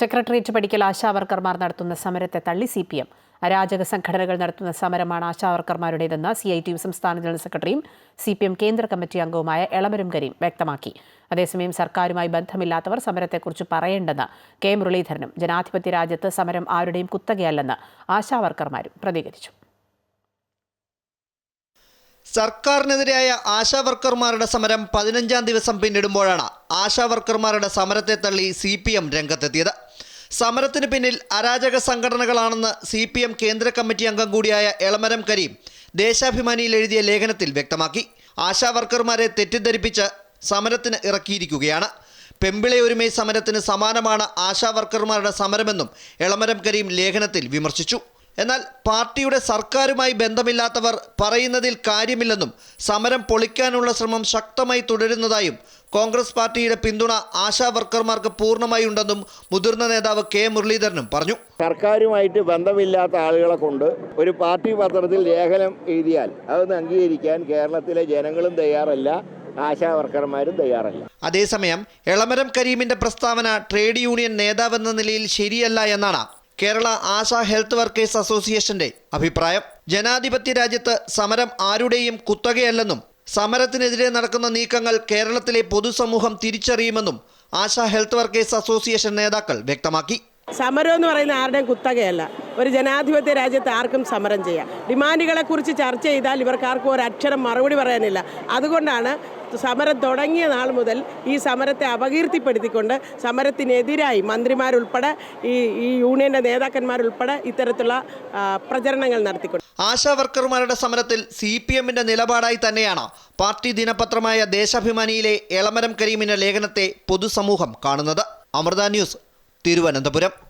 Secretariat പഠിക്കൽ ആശാവർക്കർമാർ നടത്തുന്ന സമരത്തെ തള്ളി സി പി എം അരാജക സംഘടനകൾ നടത്തുന്ന സമരമാണ് ആശാവർക്കർമാരുടേതെന്ന് സി ഐ ടി യു സംസ്ഥാന ജനറൽ സെക്രട്ടറിയും സി പി എം കേന്ദ്ര കമ്മിറ്റി അംഗവുമായ എളമരം കരീം വ്യക്തമാക്കി. അതേസമയം സർക്കാരുമായി ബന്ധമില്ലാത്തവർ സമരത്തെക്കുറിച്ച് പറയേണ്ടെന്ന് കെ മുരളീധരനും ജനാധിപത്യ രാജ്യത്ത് സമരം ആരുടെയും കുത്തകയല്ലെന്ന് ആശാവർക്കർമാരും പ്രതികരിച്ചു. സർക്കാരിനെതിരായ ആശാവർക്കർമാരുടെ സമരം പതിനഞ്ചാം ദിവസം പിന്നിടുമ്പോഴാണ് ആശാവർക്കർമാരുടെ സമരത്തെ തള്ളി സി പി എം രംഗത്തെത്തിയത്. സമരത്തിന് പിന്നിൽ അരാജക സംഘടനകളാണെന്ന് സി പി എം കേന്ദ്ര കമ്മിറ്റി അംഗം കൂടിയായ എളമരം കരീം ദേശാഭിമാനിയിൽ എഴുതിയ ലേഖനത്തിൽ വ്യക്തമാക്കി. ആശാവർക്കർമാരെ തെറ്റിദ്ധരിപ്പിച്ച് സമരത്തിന് ഇറക്കിയിരിക്കുകയാണ്. പെമ്പിളെ ഒരുമൈ സമരത്തിന് സമാനമാണ് ആശാവർക്കർമാരുടെ സമരമെന്നും എളമരം കരീം ലേഖനത്തിൽ വിമർശിച്ചു. എന്നാൽ പാർട്ടിയുടെ സർക്കാരുമായി ബന്ധമില്ലാത്തവർ പറയുന്നതിൽ കാര്യമില്ലെന്നും സമരം പൊളിക്കാനുള്ള ശ്രമം ശക്തമായി തുടരുന്നതായും കോൺഗ്രസ് പാർട്ടിയുടെ പിന്തുണ ആശാ വർക്കർമാർക്ക് പൂർണമായി ഉണ്ടെന്നും മുതിർന്ന നേതാവ് കെ മുരളീധരനും പറഞ്ഞു. സർക്കാരുമായിട്ട് ബന്ധമില്ലാത്ത ആളുകളെ കൊണ്ട് ഒരു പാർട്ടി പത്രത്തിൽ ലേഖനം എഴുതിയാൽ അതൊന്ന് അംഗീകരിക്കാൻ കേരളത്തിലെ ജനങ്ങളും തയ്യാറല്ല ആശാ വർക്കർമാരും തയ്യാറല്ല. അതേസമയം എളമരം കരീമിന്റെ പ്രസ്താവന ട്രേഡ് യൂണിയൻ നേതാവെന്ന നിലയിൽ ശരിയല്ല എന്നാണ് കേരള ആശാ ഹെൽത്ത് വർക്കേഴ്സ് അസോസിയേഷന്റെ അഭിപ്രായം. ജനാധിപത്യ രാജ്യത്ത് സമരം ആരുടെയും കുത്തകയല്ലെന്നും സമരത്തിനെതിരെ നടക്കുന്ന നീക്കങ്ങൾ കേരളത്തിലെ പൊതുസമൂഹം തിരിച്ചറിയുമെന്നും ആശാ ഹെൽത്ത് വർക്കേഴ്സ് അസോസിയേഷൻ നേതാക്കൾ വ്യക്തമാക്കി. സമരം എന്ന് പറയുന്ന ആരുടെയും കുത്തകയല്ല. ഒരു ജനാധിപത്യ രാജ്യത്ത് ആർക്കും സമരം ചെയ്യാം. ഡിമാൻഡുകളെ കുറിച്ച് ചർച്ച ചെയ്താൽ ഇവർക്ക് ആർക്കും ഒരു അക്ഷരം മറുപടി പറയാനില്ല. അതുകൊണ്ടാണ് സമരം തുടങ്ങിയ നാൾ മുതൽ ഈ സമരത്തെ അപകീർത്തിപ്പെടുത്തിക്കൊണ്ട് സമരത്തിനെതിരായി മന്ത്രിമാരുൾപ്പെടെ ഈ ഈ യൂണിയന്റെ നേതാക്കന്മാരുൾപ്പെടെ ഇത്തരത്തിലുള്ള പ്രചരണങ്ങൾ നടത്തിക്കൊണ്ട് ആശാ വർക്കർമാരുടെ സമരത്തിൽ സി പി എമ്മിന്റെ നിലപാടായി തന്നെയാണ്. പാർട്ടി ദിനപത്രമായ ദേശാഭിമാനിയിലെ എളമരം കരീമിന്റെ ലേഖനത്തെ പൊതുസമൂഹം കാണുന്നത്. അമൃത ന്യൂസ് തിരുവനന്തപുരം.